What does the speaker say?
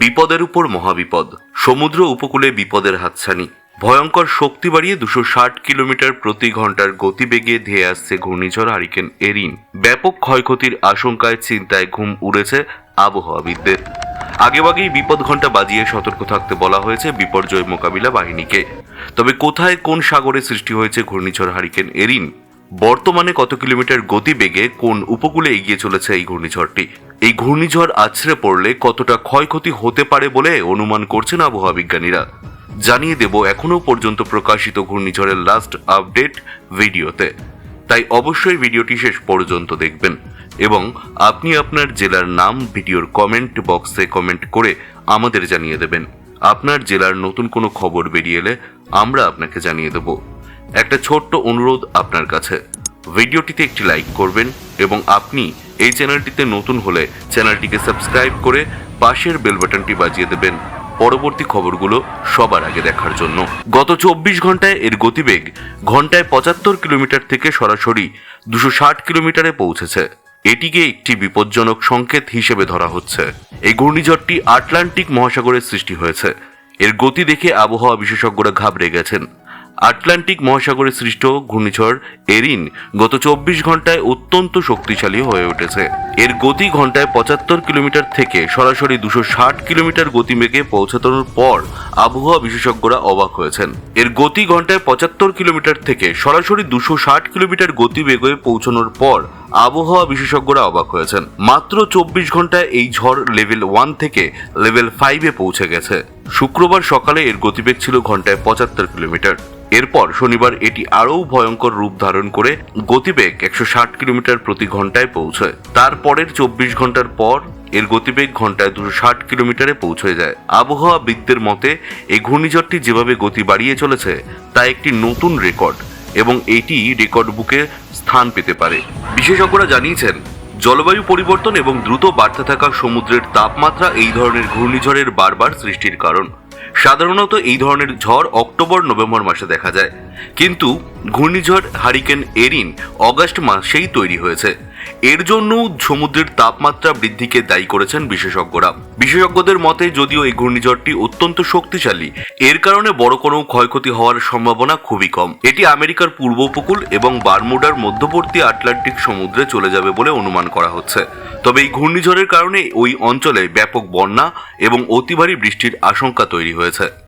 বিপদের উপর মহাবিপদ। সমুদ্র উপকূলে বিপদের হাতছানি। ভয়ঙ্কর শক্তি বাড়িয়ে দুশো ষাট কিলোমিটার প্রতি ঘণ্টার গতিবেগে ধেয়ে আসছে ঘূর্ণিঝড় হারিকেন এরিন। ব্যাপক ক্ষয়ক্ষতির আশঙ্কায় চিন্তায় ঘুম উড়েছে আবহাওয়াবিদদের। আগেভাগেই বিপদ ঘণ্টা বাজিয়ে সতর্ক থাকতে বলা হয়েছে বিপর্যয় মোকাবিলা বাহিনীকে। তবে কোথায় কোন সাগরে সৃষ্টি হয়েছে ঘূর্ণিঝড় হারিকেন এরিন? বর্তমানে কত কিলোমিটার গতিবেগে কোন উপকূলে এগিয়ে চলেছে এই ঘূর্ণিঝড়টি? এই ঘূর্ণিঝড় আছড়ে পড়লে কতটা ক্ষয়ক্ষতি হতে পারে বলে অনুমান করছেন আবহাওয়া বিজ্ঞানীরা। জানিয়ে দেব এখনও পর্যন্ত প্রকাশিত ঘূর্ণিঝড়ের লাস্ট আপডেট ভিডিওতে। তাই অবশ্যই ভিডিওটি শেষ পর্যন্ত দেখবেন এবং আপনি আপনার জেলার নাম ভিডিওর কমেন্ট বক্সে কমেন্ট করে আমাদের জানিয়ে দেবেন। আপনার জেলার নতুন কোনো খবর বেরিয়ে এলে আমরা আপনাকে জানিয়ে দেব। একটা ছোট্ট অনুরোধ আপনার কাছে। ভিডিওটিতে একটি লাইক করবেন এবং আপনি এই চ্যানেলটিতে নতুন হলে চ্যানেলটিকে সাবস্ক্রাইব করে পাশের বেল বাটনটি বাজিয়ে দেবেন। পরবর্তী খবরগুলো সবার আগে দেখার জন্য। গত চব্বিশ ঘন্টায় এর গতিবেগ ঘন্টায় পঁচাত্তর কিলোমিটার থেকে সরাসরি দুশো ষাট কিলোমিটারে পৌঁছেছে। এটিকে একটি বিপজ্জনক সংকেত হিসেবে ধরা হচ্ছে। এই ঘূর্ণিঝড়টি আটলান্টিক মহাসাগরের সৃষ্টি হয়েছে। এর গতি দেখে আবহাওয়া বিশেষজ্ঞরা ঘাবড়ে গেছেন। আটলান্টিক মহাসাগরে সৃষ্ট ঘূর্ণিঝড় এরিন গত চব্বিশ ঘন্টায় অত্যন্ত শক্তিশালী হয়ে উঠেছে। এর গতি ঘন্টায় পঁচাত্তর কিলোমিটার থেকে সরাসরি দুশো ষাট কিলোমিটার গতিবেগে পৌঁছানোর পর আবহাওয়া বিশেষজ্ঞরা অবাক হয়েছেন। এর গতি ঘন্টায় পঁচাত্তর কিলোমিটার থেকে সরাসরি দুশো ষাট কিলোমিটার গতিবেগে পৌঁছানোর পর আবহাওয়া বিশেষজ্ঞরা অবাক হয়েছেন। মাত্র চব্বিশ ঘন্টায় এই ঝড় লেভেল ওয়ান থেকে লেভেল ফাইভে পৌঁছে গেছে। শুক্রবার সকালে এর গতিবেগ ছিল ঘন্টায় পঁচাত্তর কিলোমিটার। এরপর শনিবার এটি আরও ভয়ঙ্কর রূপ ধারণ করে গতিবেগ একশো ষাট কিলোমিটার প্রতি ঘন্টায় পৌঁছয়। তারপরের চব্বিশ ঘণ্টার পর এর গতিবেগ ঘন্টায় দুশো ষাট কিলোমিটারে পৌঁছে যায়। আবহাওয়াবিদদের মতে, এই ঘূর্ণিঝড়টি যেভাবে গতি বাড়িয়ে চলেছে, তা একটি নতুন রেকর্ড এবং এটি রেকর্ড বুকে স্থান পেতে পারে। বিশেষজ্ঞরা জানিয়েছেন, জলবায়ু পরিবর্তন এবং দ্রুত বাড়তে থাকা সমুদ্রের তাপমাত্রা এই ধরনের ঘূর্ণিঝড়ের বারবার সৃষ্টির কারণ। সাধারণত এই ধরনের ঝড় অক্টোবর, নভেম্বর মাসে দেখা যায়। কিন্তু ঘূর্ণিঝড় হারিকেন এরিন অগাস্ট মাসেই তৈরি হয়েছে। এর জন্য সমুদ্রের তাপমাত্রা বৃদ্ধিকে দায়ী করেছেন বিশেষজ্ঞরা। বিশেষজ্ঞদের মতে, যদিও এই ঘূর্ণিঝড়টি অত্যন্ত শক্তিশালী, এর কারণে বড় কোনো ক্ষয়ক্ষতি হওয়ার সম্ভাবনা খুবই কম। এটি আমেরিকার পূর্ব উপকূল এবং বারমুডার মধ্যবর্তী আটলান্টিক সমুদ্রে চলে যাবে বলে অনুমান করা হচ্ছে। তবে এই ঘূর্ণিঝড়ের কারণে ওই অঞ্চলে ব্যাপক বন্যা এবং অতি ভারী বৃষ্টির আশঙ্কা তৈরি হয়েছে।